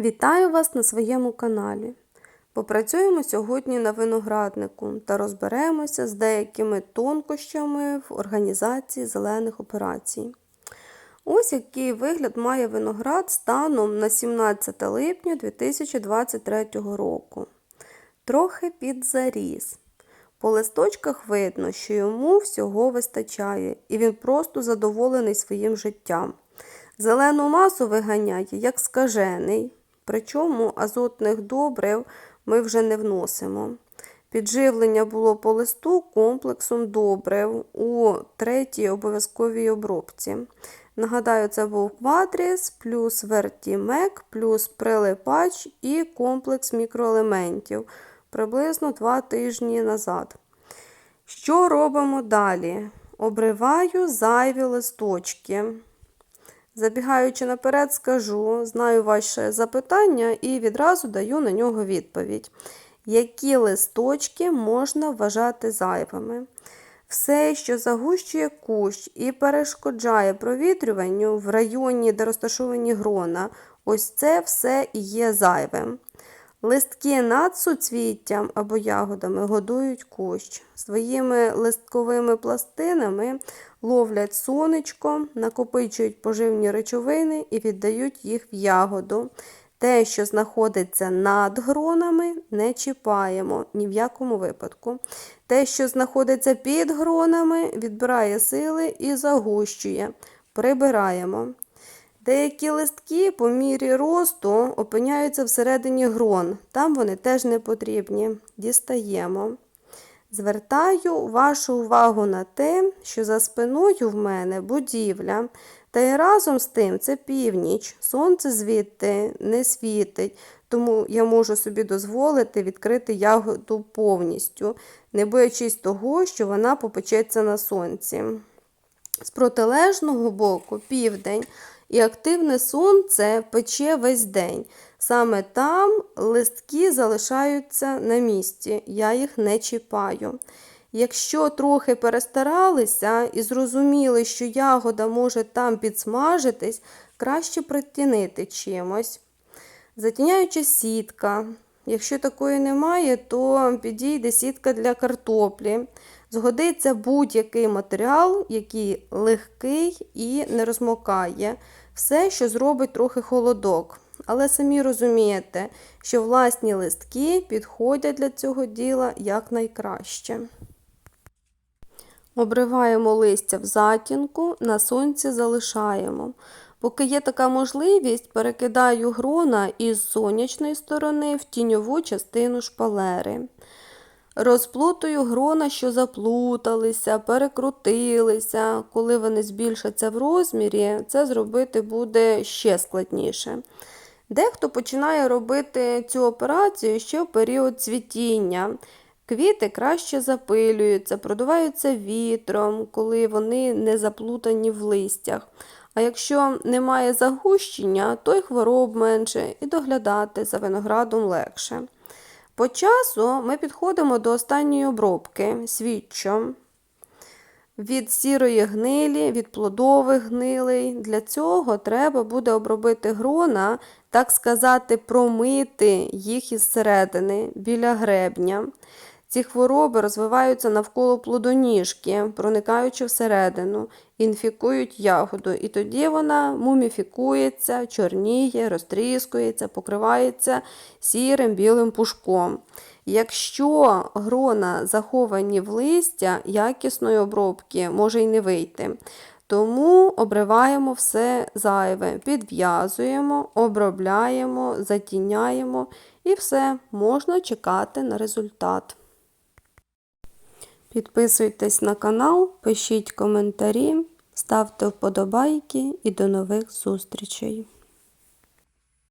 Вітаю вас на своєму каналі. Попрацюємо сьогодні на винограднику та розберемося з деякими тонкощами в організації зелених операцій. Ось який вигляд має виноград станом на 17 липня 2023 року. Трохи підзаріс. По листочках видно, що йому всього вистачає, і він просто задоволений своїм життям. Зелену масу виганяє, як скажений, причому азотних добрив ми вже не вносимо. Підживлення було по листу комплексом добрив у третій обов'язковій обробці. Нагадаю, це був квадріс, плюс вертімек, плюс прилипач і комплекс мікроелементів приблизно 2 тижні назад. Що робимо далі? Обриваю зайві листочки. Забігаючи наперед, скажу, знаю ваше запитання і відразу даю на нього відповідь. Які листочки можна вважати зайвими? Все, що загущує кущ і перешкоджає провітрюванню в районі, де розташовані грона, ось це все і є зайвим. Листки над суцвіттям або ягодами годують кущ. Своїми листковими пластинами ловлять сонечко, накопичують поживні речовини і віддають їх в ягоду. Те, що знаходиться над гронами, не чіпаємо ні в якому випадку. Те, що знаходиться під гронами, відбирає сили і загущує. Прибираємо. Деякі листки по мірі росту опиняються всередині грон. Там вони теж не потрібні. Дістаємо. Звертаю вашу увагу на те, що за спиною в мене будівля, та й разом з тим це північ, сонце звідти не світить, тому я можу собі дозволити відкрити ягоду повністю, не боячись того, що вона попечеться на сонці. З протилежного боку, південь, і активне сонце пече весь день. Саме там листки залишаються на місці, я їх не чіпаю. Якщо трохи перестаралися і зрозуміли, що ягода може там підсмажитись, краще притінити чимось. Затіняюча сітка. Якщо такої немає, то підійде сітка для картоплі. Згодиться будь-який матеріал, який легкий і не розмокає. Все, що зробить трохи холодок. Але самі розумієте, що власні листки підходять для цього діла якнайкраще. Обриваємо листя в затінку, на сонці залишаємо. Поки є така можливість, перекидаю грона із сонячної сторони в тіньову частину шпалери. Розплутую грона, що заплуталися, перекрутилися. Коли вони збільшаться в розмірі, це зробити буде ще складніше. Дехто починає робити цю операцію ще в період цвітіння. Квіти краще запилюються, продуваються вітром, коли вони не заплутані в листях. А якщо немає загущення, то й хвороб менше і доглядати за виноградом легше. По часу ми підходимо до останньої обробки свідчо. Від сірої гнилі, від плодових гнилей. Для цього треба буде обробити грона, так сказати, промити їх із середини біля гребня. Ці хвороби розвиваються навколо плодоніжки, проникаючи всередину, інфікують ягоду. І тоді вона муміфікується, чорніє, розтріскується, покривається сірим білим пушком. Якщо грона заховані в листя, якісної обробки може й не вийти. Тому обриваємо все зайве, підв'язуємо, обробляємо, затіняємо і все, можна чекати на результат. Підписуйтесь на канал, пишіть коментарі, ставте вподобайки і до нових зустрічей!